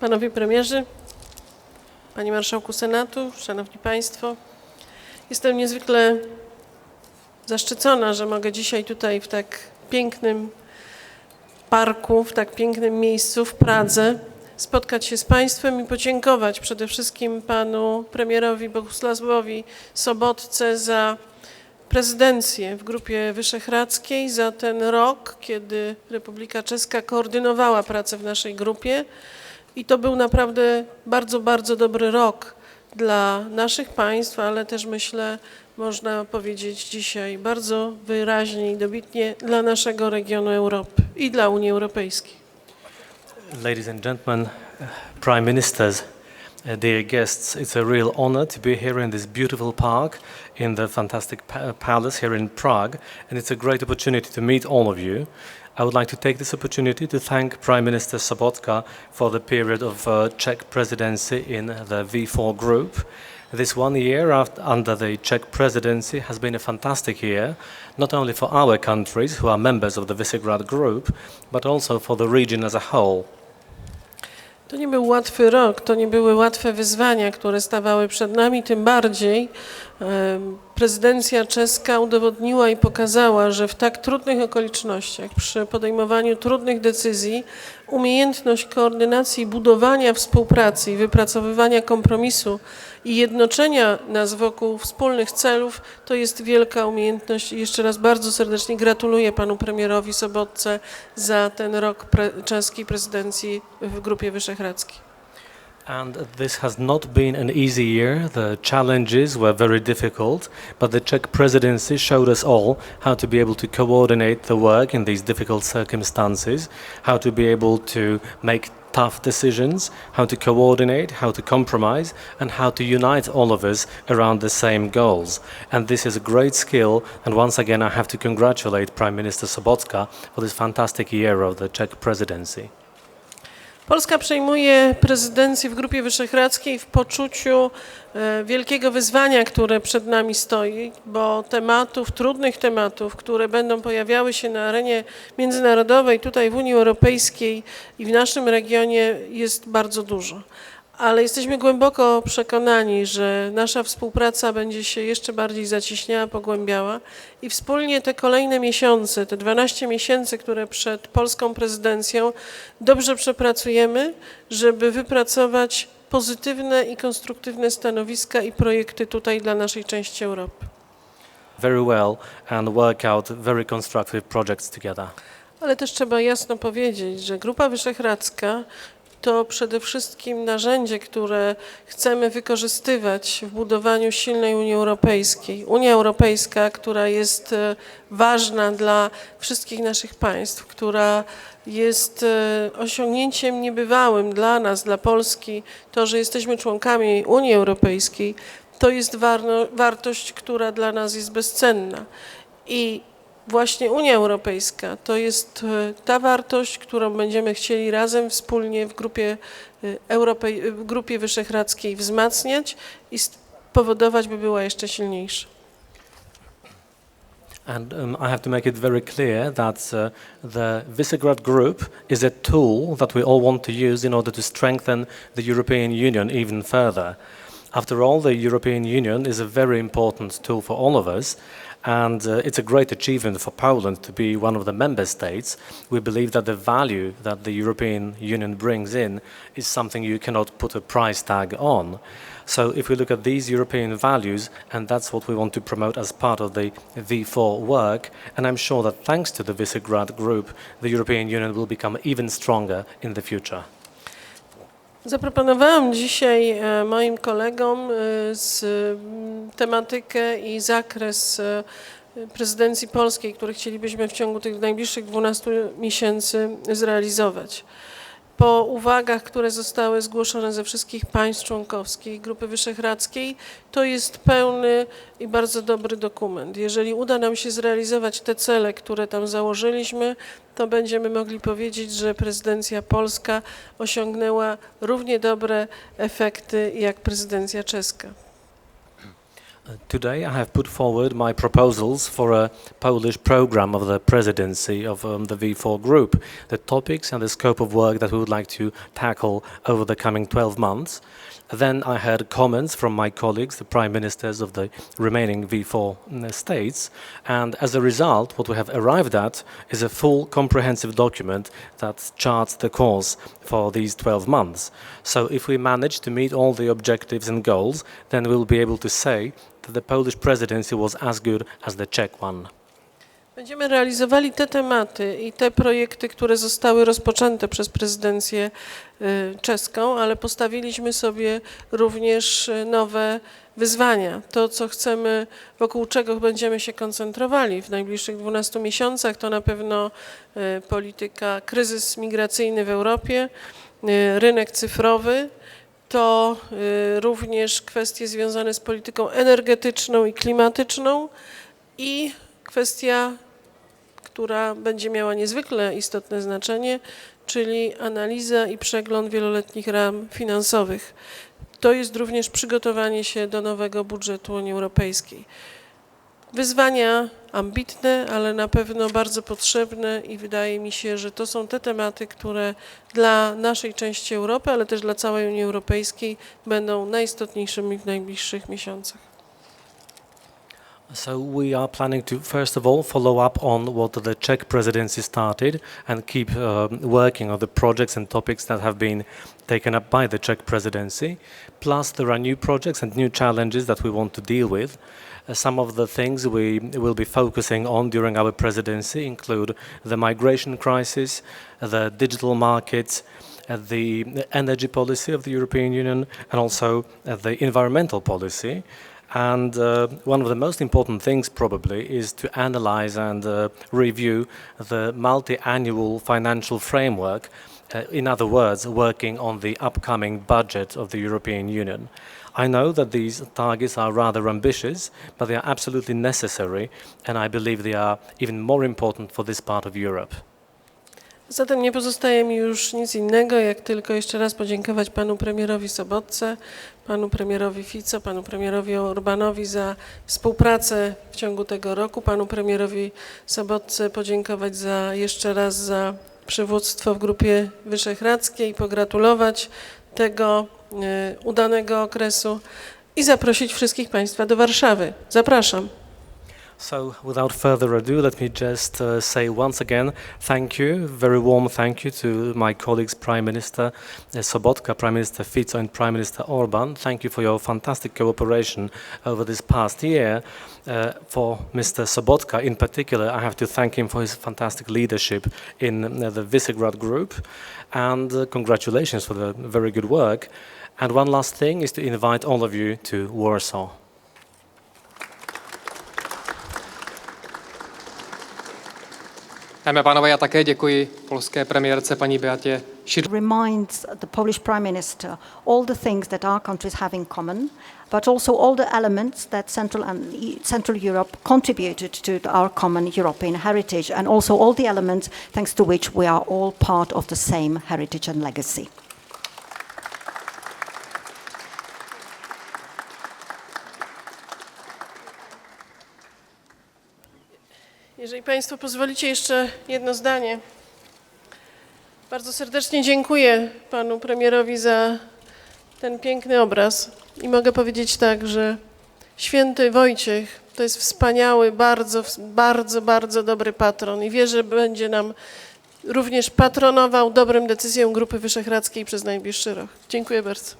Panowie Premierzy, Panie Marszałku Senatu, Szanowni Państwo, jestem niezwykle zaszczycona, że mogę dzisiaj tutaj w tak pięknym parku, w tak pięknym miejscu w Pradze spotkać się z Państwem i podziękować przede wszystkim Panu Premierowi Bogusławowi Sobotce za prezydencję w Grupie Wyszehradzkiej, za ten rok, kiedy Republika Czeska koordynowała pracę w naszej grupie. I to był naprawdę bardzo, bardzo dobry rok dla naszych państw, ale też myślę, można powiedzieć dzisiaj bardzo wyraźnie i dobitnie dla naszego regionu Europy i dla Unii Europejskiej. Ladies and gentlemen, prime ministers, uh, dear guests, it's a real honor to be here in this beautiful park in the fantastic pa- palace here in Prague, and it's a great opportunity to meet all of you. I would like to take this opportunity to thank Prime Minister Sobotka for the period of uh, Czech presidency in the V4 group. This one year after, under the Czech presidency has been a fantastic year, not only for our countries who are members of the Visegrad group, but also for the region as a whole. To nie był łatwy rok, to nie były łatwe wyzwania, które stawały przed nami, tym bardziej prezydencja czeska udowodniła i pokazała, że w tak trudnych okolicznościach, przy podejmowaniu trudnych decyzji, umiejętność koordynacji, budowania współpracy wypracowywania kompromisu i jednoczenia nas wokół wspólnych celów to jest wielka umiejętność jeszcze raz bardzo serdecznie gratuluję panu premierowi Sobotce za ten rok pre- czeskiej prezydencji w Grupie Wyszehradzkiej. And this has not been an easy year. The challenges were very difficult, but the Czech presidency showed us all how to be able to coordinate the work in these difficult circumstances, how to be able to make tough decisions, how to coordinate, how to compromise, and how to unite all of us around the same goals. And this is a great skill, and once again, I have to congratulate Prime Minister Sobotka for this fantastic year of the Czech presidency. Polska przejmuje prezydencję w Grupie Wyszehradzkiej w poczuciu e, wielkiego wyzwania, które przed nami stoi, bo tematów, trudnych tematów, które będą pojawiały się na arenie międzynarodowej, tutaj w Unii Europejskiej i w naszym regionie jest bardzo dużo. Ale jesteśmy głęboko przekonani, że nasza współpraca będzie się jeszcze bardziej zacieśniała, pogłębiała i wspólnie te kolejne miesiące, te 12 miesięcy, które przed polską prezydencją, dobrze przepracujemy, żeby wypracować pozytywne i konstruktywne stanowiska i projekty tutaj dla naszej części Europy. very well and work out very constructive projects together. Ale też trzeba jasno powiedzieć, że Grupa Wyszehradzka to przede wszystkim narzędzie, które chcemy wykorzystywać w budowaniu silnej Unii Europejskiej. Unia Europejska, która jest e, ważna dla wszystkich naszych państw, która jest e, osiągnięciem niebywałym dla nas, dla Polski. To, że jesteśmy członkami Unii Europejskiej, to jest wartość, która dla nas jest bezcenna. I właśnie Unia Europejska to jest e, ta wartość, którą będziemy chcieli razem, wspólnie w grupie, e, Europej, w grupie Wyszehradzkiej wzmacniać i spowodować, by była jeszcze silniejsza. And um, I have to make it very clear that uh, the Visegrad Group is a tool that we all want to use in order to strengthen the European Union even further. After all, the European Union is a very important tool for all of us, and uh, it's a great achievement for Poland to be one of the member states. We believe that the value that the European Union brings in is something you cannot put a price tag on. So, if we look at these European values, and that's what we want to promote as part of the V4 work, and I'm sure that thanks to the Visegrad Group, the European Union will become even stronger in the future. Zaproponowałam dzisiaj e, moim kolegom e, z, m, tematykę i zakres e, prezydencji polskiej, który chcielibyśmy w ciągu tych najbliższych 12 miesięcy zrealizować. Po uwagach, które zostały zgłoszone ze wszystkich państw członkowskich Grupy Wyszehradzkiej, to jest pełny i bardzo dobry dokument. Jeżeli uda nam się zrealizować te cele, które tam założyliśmy, to będziemy mogli powiedzieć, że prezydencja polska osiągnęła równie dobre efekty jak prezydencja czeska. Today, I have put forward my proposals for a Polish program of the presidency of um, the V4 group, the topics and the scope of work that we would like to tackle over the coming 12 months. Then I heard comments from my colleagues, the prime ministers of the remaining V4 mm, states, and as a result, what we have arrived at is a full comprehensive document that charts the course for these 12 months. So if we manage to meet all the objectives and goals, then we'll be able to say that the Polish presidency was as good as the Czech one. Będziemy realizowali te tematy i te projekty, które zostały rozpoczęte przez prezydencję y, czeską, ale postawiliśmy sobie również y, nowe wyzwania. To, co chcemy, wokół czego będziemy się koncentrowali w najbliższych 12 miesiącach, to na pewno y, polityka, kryzys migracyjny w Europie, rynek cyfrowy, to również kwestie związane z polityką energetyczną i klimatyczną i kwestia która będzie miała niezwykle istotne znaczenie, czyli analiza i przegląd wieloletnich ram finansowych. To jest również przygotowanie się do nowego budżetu Unii Europejskiej. Wyzwania ambitne, ale na pewno bardzo potrzebne i wydaje mi się, że to są te tematy, które dla naszej części Europy, ale też dla całej Unii Europejskiej będą najistotniejszymi w najbliższych miesiącach. So we are planning to first of all follow up on what the Czech presidency started and keep um, working on the projects and topics that have been taken up by the Czech presidency. Plus there are new projects and new challenges that we want to deal with. Uh, some of the things we will be focusing on during our presidency include the migration crisis, the digital markets, uh, the energy policy of the European Union, and also uh, the environmental policy. And uh, one of the most important things, probably, is to analyze and uh, review the multi annual financial framework. Uh, in other words, working on the upcoming budget of the European Union. I know that these targets are rather ambitious, but they are absolutely necessary, and I believe they are even more important for this part of Europe. Zatem nie pozostaje mi już nic innego, jak tylko jeszcze raz podziękować panu premierowi Sobotce, panu premierowi Fico, panu premierowi Orbanowi za współpracę w ciągu tego roku, panu premierowi Sobotce podziękować za jeszcze raz za przywództwo w Grupie Wyszehradzkiej, pogratulować tego e, udanego okresu i zaprosić wszystkich państwa do Warszawy. Zapraszam. So, without further ado, let me just uh, say once again thank you, very warm thank you to my colleagues, Prime Minister uh, Sobotka, Prime Minister Fico, and Prime Minister Orban. Thank you for your fantastic cooperation over this past year. Uh, for Mr. Sobotka in particular, I have to thank him for his fantastic leadership in uh, the Visegrad Group, and uh, congratulations for the very good work. And one last thing is to invite all of you to Warsaw. Dámy a pánové, já také děkuji polské premiérce paní Beatě reminds the Polish Prime Minister all the things that our countries have in common, but also all the elements that Central and Central Europe contributed to our common European heritage, and also all the elements thanks to which we are all part of the same heritage and legacy. Jeżeli Państwo pozwolicie, jeszcze jedno zdanie. Bardzo serdecznie dziękuję panu premierowi za ten piękny obraz. I mogę powiedzieć tak, że święty Wojciech to jest wspaniały, bardzo, bardzo, bardzo dobry patron i wierzę, że będzie nam również patronował dobrym decyzjom Grupy Wyszehradzkiej przez najbliższy rok. Dziękuję bardzo.